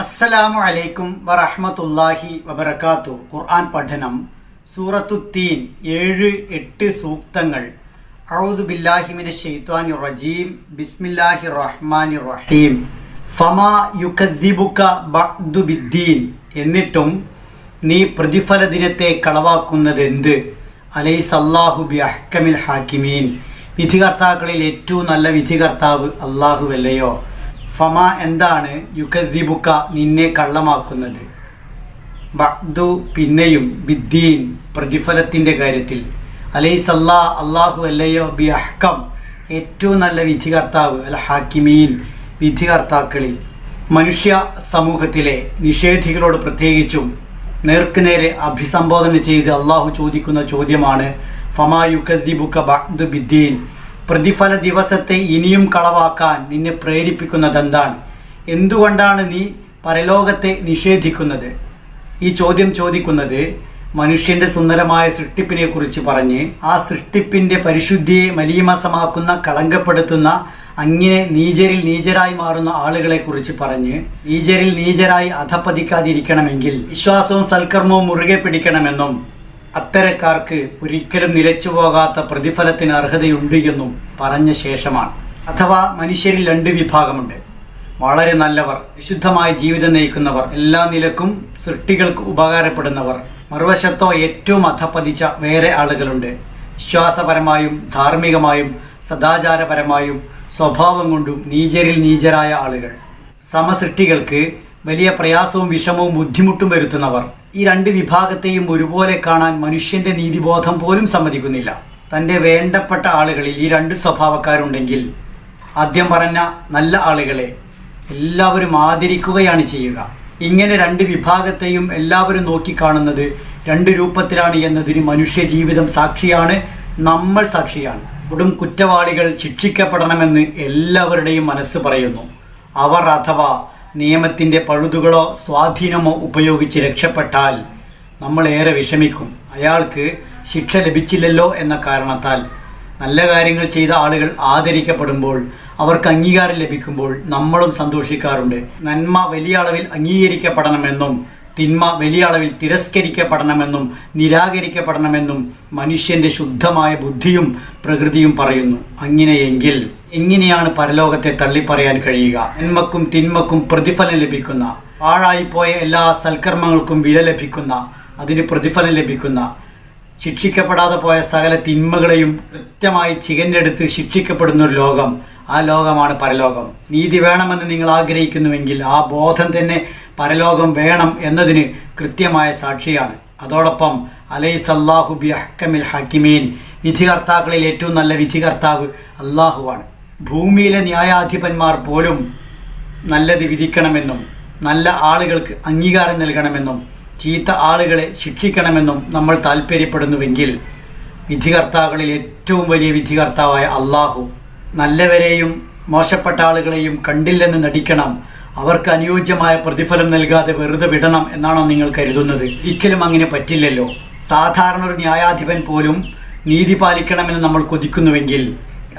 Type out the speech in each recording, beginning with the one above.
അസ്സലാമു അലൈക്കും വറഹമത്തല്ലാഹി വബർക്കാത്തു ഖുർആൻ പഠനം സൂറത്തു തീൻ ഏഴ് എട്ട് സൂക്തങ്ങൾ. ഔദു ബില്ലാഹിമിന് ഷെയ്ത്വാൻ റജീം. ബിസ്മില്ലാഹി റഹ്മാനിർ റഹീം ഫമാ യുകദ്ദിബുക ബഅ്ദു ബിദ്ദീൻ. എന്നിട്ടും നീ പ്രതിഫല ദിനത്തെ കളവാക്കുന്നത് എന്ത് അലൈസല്ലാഹു ബി അഹ്കമിൽ ഹാക്കിമീൻ. വിധികർത്താക്കളിൽ ഏറ്റവും നല്ല വിധികർത്താവ് അല്ലാഹുവല്ലയോ? ഫമ എന്താണ് യുഗദിബുക്ക നിന്നെ കള്ളമാക്കുന്നത്? ബഅ്ദു പിന്നെയും ബിദ്ദീൻ പ്രതിഫലത്തിന്റെ കാര്യത്തിൽ. അലൈസല്ലാ അള്ളാഹു അല്ലയോ ബി അഹ്കം. ഏറ്റവും നല്ല വിധികർത്താവ് അൽ ഹാക്കിമീൻ വിധികർത്താക്കളിൽ. മനുഷ്യ സമൂഹത്തിലെ നിഷേധികളോട് പ്രത്യേകിച്ചും നേർക്കുനേരെ അഭിസംബോധന ചെയ്ത് അള്ളാഹു ചോദിക്കുന്ന ചോദ്യമാണ് ഫമാ യുഗദിബുക്ക ബഅ്ദു ബിദ്ദീൻ. പ്രതിഫല ദിവസത്തെ ഇനിയും കളവാക്കാൻ നിന്നെ പ്രേരിപ്പിക്കുന്നത് എന്താണ് എന്തുകൊണ്ടാണ് നീ പരലോകത്തെ നിഷേധിക്കുന്നത്? ഈ ചോദ്യം ചോദിക്കുന്നത് മനുഷ്യന്റെ സുന്ദരമായ സൃഷ്ടിപ്പിനെക്കുറിച്ച് പറഞ്ഞ് ആ സൃഷ്ടിപ്പിന്റെ പരിശുദ്ധിയെ മലീമസമാക്കുന്ന കളങ്കപ്പെടുത്തുന്ന അങ്ങനെ നീചരിൽ നീചരായി മാറുന്ന ആളുകളെക്കുറിച്ച് പറഞ്ഞ് നീചരിൽ നീചരായി അധപ്പതിക്കാതിരിക്കണമെങ്കിൽ വിശ്വാസവും സൽക്കർമ്മവും മുറുകെ പിടിക്കണമെന്നും അത്തരക്കാർക്ക് ഒരിക്കലും നിലച്ചു പോകാത്ത പ്രതിഫലത്തിന് അർഹതയുണ്ട് എന്നും പറഞ്ഞ ശേഷമാണ്. അഥവാ മനുഷ്യരിൽ രണ്ട് വിഭാഗമുണ്ട്. വളരെ നല്ലവർ വിശുദ്ധമായ ജീവിതം നയിക്കുന്നവർ എല്ലാ നിലക്കും സൃഷ്ടികൾക്ക് ഉപകാരപ്പെടുന്നവർ. മറുവശത്തോ ഏറ്റവും അധപ്പതിച്ച വേറെ ആളുകളുണ്ട്. വിശ്വാസപരമായും ധാർമ്മികമായും സദാചാരപരമായും സ്വഭാവം കൊണ്ടും നീചരിൽ നീചരായ ആളുകൾ. സമസൃഷ്ടികൾക്ക് വലിയ പ്രയാസവും വിഷമവും ബുദ്ധിമുട്ടും വരുത്തുന്നവർ ഈ രണ്ട് വിഭാഗത്തെയും ഒരുപോലെ കാണാൻ മനുഷ്യന്റെ നീതിബോധം പോലും സമ്മതിക്കുന്നില്ല. തന്റെ വേണ്ടപ്പെട്ട ആളുകളിൽ ഈ രണ്ട് സ്വഭാവക്കാരുണ്ടെങ്കിൽ ആദ്യം പറഞ്ഞ നല്ല ആളുകളെ എല്ലാവരും ആദരിക്കുകയാണ് ചെയ്യുക. ഇങ്ങനെ രണ്ട് വിഭാഗത്തെയും എല്ലാവരും നോക്കിക്കാണുന്നത് രണ്ട് രൂപത്തിലാണ് എന്നതിന് മനുഷ്യ ജീവിതം സാക്ഷിയാണ് നമ്മൾ സാക്ഷിയാണ്. കൊടും കുറ്റവാളികൾ ശിക്ഷിക്കപ്പെടണമെന്ന് എല്ലാവരുടെയും മനസ്സ് പറയുന്നു. അവർ അഥവാ നിയമത്തിന്റെ പഴുതുകളോ സ്വാധീനമോ ഉപയോഗിച്ച് രക്ഷപ്പെട്ടാൽ നമ്മളേറെ വിഷമിക്കും. അയാൾക്ക് ശിക്ഷ ലഭിച്ചില്ലല്ലോ എന്ന കാരണത്താൽ. നല്ല കാര്യങ്ങൾ ചെയ്ത ആളുകൾ ആദരിക്കപ്പെടുമ്പോൾ അവർക്ക് അംഗീകാരം ലഭിക്കുമ്പോൾ നമ്മളും സന്തോഷിക്കാറുണ്ട്. നന്മ വലിയ അളവിൽ അംഗീകരിക്കപ്പെടണമെന്നും തിന്മ വലിയ അളവിൽ തിരസ്കരിക്കപ്പെടണമെന്നും നിരാകരിക്കപ്പെടണമെന്നും മനുഷ്യന്റെ ശുദ്ധമായ ബുദ്ധിയും പ്രകൃതിയും പറയുന്നു. അങ്ങനെയെങ്കിൽ എങ്ങനെയാണ് പരലോകത്തെ തള്ളിപ്പറയാൻ കഴിയുക. നന്മക്കും തിന്മക്കും പ്രതിഫലം ലഭിക്കുന്ന പാഴായിപ്പോയ എല്ലാ സൽക്കർമ്മങ്ങൾക്കും വില ലഭിക്കുന്ന അതിന് പ്രതിഫലം ലഭിക്കുന്ന ശിക്ഷിക്കപ്പെടാതെ പോയ സകല തിന്മകളെയും കൃത്യമായി ചികഞ്ഞെടുത്ത് ശിക്ഷിക്കപ്പെടുന്ന ഒരു ലോകം. ആ ലോകമാണ് പരലോകം. നീതി വേണമെന്ന് നിങ്ങൾ ആഗ്രഹിക്കുന്നുവെങ്കിൽ ആ ബോധം തന്നെ പരലോകം വേണം എന്നതിന് കൃത്യമായ സാക്ഷിയാണ്. അതോടൊപ്പം അലൈസല്ലാഹു ബി അഹ്കമിൽ ഹക്കിമീൻ വിധികർത്താക്കളിൽ ഏറ്റവും നല്ല വിധികർത്താവ് അള്ളാഹുവാണ് ഭൂമിയിലെ ന്യായാധിപന്മാർ പോലും നല്ലത് വിധിക്കണമെന്നും നല്ല ആളുകൾക്ക് അംഗീകാരം നൽകണമെന്നും ചീത്ത ആളുകളെ ശിക്ഷിക്കണമെന്നും നമ്മൾ താല്പര്യപ്പെടുന്നുവെങ്കിൽ വിധികർത്താക്കളിൽ ഏറ്റവും വലിയ വിധികർത്താവായ അള്ളാഹു നല്ലവരെയും മോശപ്പെട്ട ആളുകളെയും കണ്ടില്ലെന്ന് നടിക്കണം. അവർക്ക് അനുയോജ്യമായ പ്രതിഫലം നൽകാതെ വെറുതെ വിടണം എന്നാണോ നിങ്ങൾ കരുതുന്നത്? ഒരിക്കലും അങ്ങനെ പറ്റില്ലല്ലോ. സാധാരണ ഒരു ന്യായാധിപൻ പോലും നീതി പാലിക്കണമെന്ന് നമ്മൾ കൊതിക്കുന്നുവെങ്കിൽ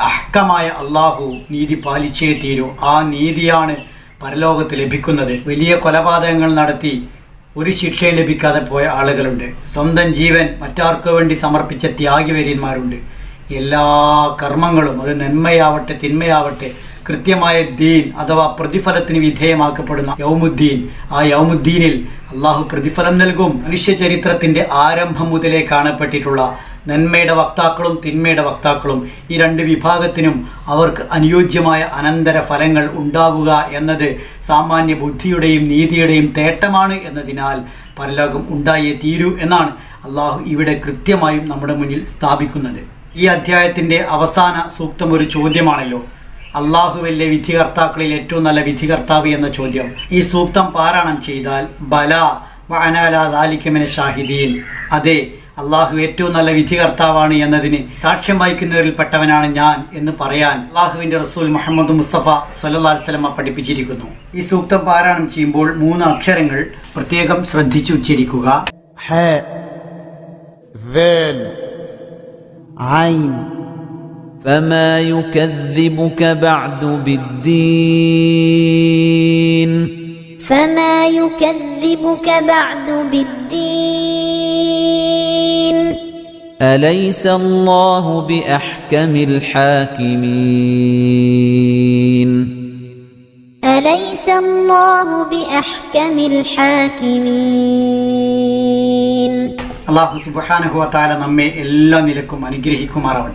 അഹ്കമായ അള്ളാഹു നീതി പാലിച്ചേ തീരൂ. ആ നീതിയാണ് പരലോകത്ത് ലഭിക്കുന്നത്. വലിയ കൊലപാതകങ്ങൾ നടത്തി ഒരു ശിക്ഷയും ലഭിക്കാതെ പോയ ആളുകളുണ്ട്. സ്വന്തം ജീവൻ മറ്റാർക്കു വേണ്ടി സമർപ്പിച്ച ത്യാഗിവര്യന്മാരുണ്ട് എല്ലാ കർമ്മങ്ങളും അത് നന്മയാവട്ടെ തിന്മയാവട്ടെ കൃത്യമായ ദീൻ അഥവാ പ്രതിഫലത്തിന് വിധേയമാക്കപ്പെടുന്ന യൗമുദ്ദീൻ. ആ യൗമുദ്ദീനിൽ അള്ളാഹു പ്രതിഫലം നൽകും. മനുഷ്യ ചരിത്രത്തിന്റെ ആരംഭം മുതലേ കാണപ്പെട്ടിട്ടുള്ള നന്മയുടെ വക്താക്കളും തിന്മയുടെ വക്താക്കളും ഈ രണ്ട് വിഭാഗത്തിനും അവർക്ക് അനുയോജ്യമായ അനന്തര ഫലങ്ങൾ ഉണ്ടാവുക എന്നത് സാമാന്യ ബുദ്ധിയുടെയും നീതിയുടെയും തേട്ടമാണ് എന്നതിനാൽ പരലോകം ഉണ്ടായേ തീരൂ എന്നാണ് അള്ളാഹു ഇവിടെ കൃത്യമായും നമ്മുടെ മുന്നിൽ സ്ഥാപിക്കുന്നത്. ഈ അധ്യായത്തിന്റെ അവസാന സൂക്തം ഒരു ചോദ്യമാണല്ലോ. അള്ളാഹുവിന്റെ വിധികർത്താക്കളിൽ ഏറ്റവും നല്ല വിധികർത്താവ് എന്ന ചോദ്യം. ഈ സൂക്തം പാരായണം ചെയ്താൽ ബല വാനാലിക്കുമിന് ഷാഹിദീൻ. അതെ അള്ളാഹു ഏറ്റവും നല്ല വിധികർത്താവാണ് എന്നതിന് സാക്ഷ്യം വഹിക്കുന്നവരിൽപ്പെട്ടവനാണ് ഞാൻ എന്ന് പറയാൻ അള്ളാഹുവിന്റെ റസൂൽ മുഹമ്മദ് മുസ്തഫ സല്ലാ പഠിപ്പിച്ചിരിക്കുന്നു. ഈ സൂക്തം പാരായണം ചെയ്യുമ്പോൾ മൂന്ന് അക്ഷരങ്ങൾ പ്രത്യേകം ശ്രദ്ധിച്ചു ഉച്ചരിക്കുക. فما يكذبك بعد بالدين فما يكذبك بعد بالدين أليس الله بأحكم الحاكمين أليس الله بأحكم الحاكمين അള്ളാഹു സുബാനഹുവ താല നമ്മെ എല്ലാ നിലക്കും അനുഗ്രഹിക്കുമാറാവട്ടെ